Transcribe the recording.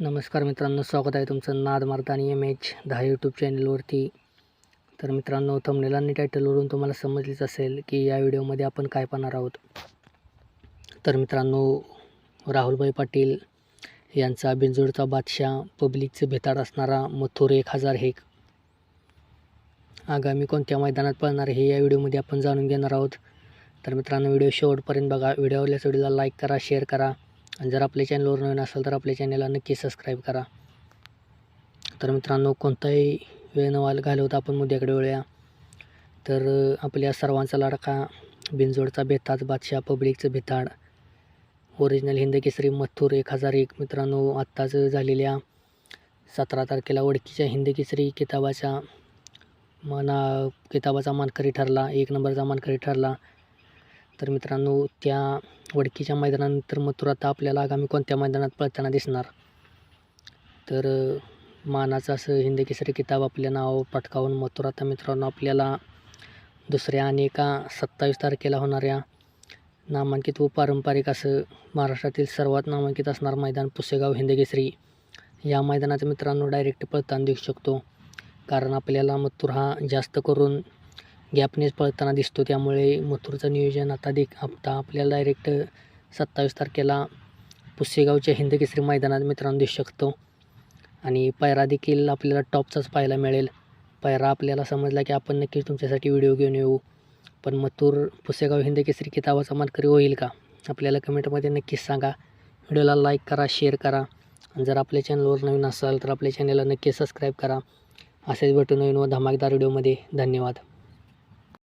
नमस्कार मित्रांनो स्वागत आहे तुमचं नाद मारतानी एम एच दहा यूट्यूब चॅनलवरती तर मित्रांनो थंबनेल आणि टायटलवरून तुम्हाला समजलीच असेल की या व्हिडिओमध्ये आपण काय पाहणार आहोत. तर मित्रांनो राहुलभाई पाटील यांचा बिंजोडचा बादशाह पब्लिकचं भेताड असणारा मथुर एक हजार हेक आगामी कोणत्या मैदानात पळणार हे या व्हिडिओमध्ये आपण जाणून घेणार आहोत. तर मित्रांनो व्हिडिओ शेवटपर्यंत बघा. व्हिडिओ आवडल्यास व्हिडिओला लाईक करा शेअर करा. आणि जर आपल्या चॅनलवर नवीन असेल तर आपल्या चॅनलला नक्की सबस्क्राईब करा. तर मित्रांनो कोणताही वेळ न घालवता आपण मुद्द्याकडे वळूया. तर आपल्या सर्वांचा लाडका बिनजोडचा बेताज बादशाह पब्लिकचं बेताड. ओरिजिनल हिंद केसरी मथुर एक हजार एक. मित्रांनो आत्ताच झालेल्या सतरा तारखेला ओळखीच्या हिंद केसरी किताबाच्या मना किताबाचा मानकरी ठरला. एक नंबरचा मानकरी ठरला. तर मित्रांनो त्या वडकीच्या मैदानानंतर मथुर आता आपल्याला आगामी कोणत्या मैदानात पळताना दिसणार? तर मानाचं असं हिंदकेसरी किताब आपल्या नाव पटकावून मथुर आता मित्रांनो आपल्याला दुसऱ्या आणि एका सत्तावीस तारखेला होणाऱ्या नामांकित व पारंपरिक असं महाराष्ट्रातील सर्वात नामांकित असणार मैदान पुसेगाव हिंदकेसरी या मैदानाचा मित्रांनो डायरेक्ट पळताना देऊ शकतो. कारण आपल्याला मथुर हा जास्त करून गॅपनेच पळताना दिसतो. त्यामुळे मथुरचं नियोजन आता देख आता आपल्याला डायरेक्ट सत्तावीस तारखेला पुसेगावच्या हिंद केसरी मैदानात मित्रांनो दिसू शकतो. आणि पायरा देखील आपल्याला टॉपचाच पाहायला मिळेल. पायरा आपल्याला समजला की आपण नक्कीच तुमच्यासाठी व्हिडिओ घेऊन येऊ. पण मथुर पुसेगाव हिंद केसरी किताबाचा मानकरी होईल का? आपल्याला कमेंटमध्ये नक्कीच सांगा. व्हिडिओला लाईक करा शेअर करा. आणि जर आपल्या चॅनलवर नवीन असाल तर आपल्या चॅनलला नक्की सबस्क्राईब करा. असेच भेटू नवीन व धमाकदार व्हिडिओमध्ये धन्यवाद.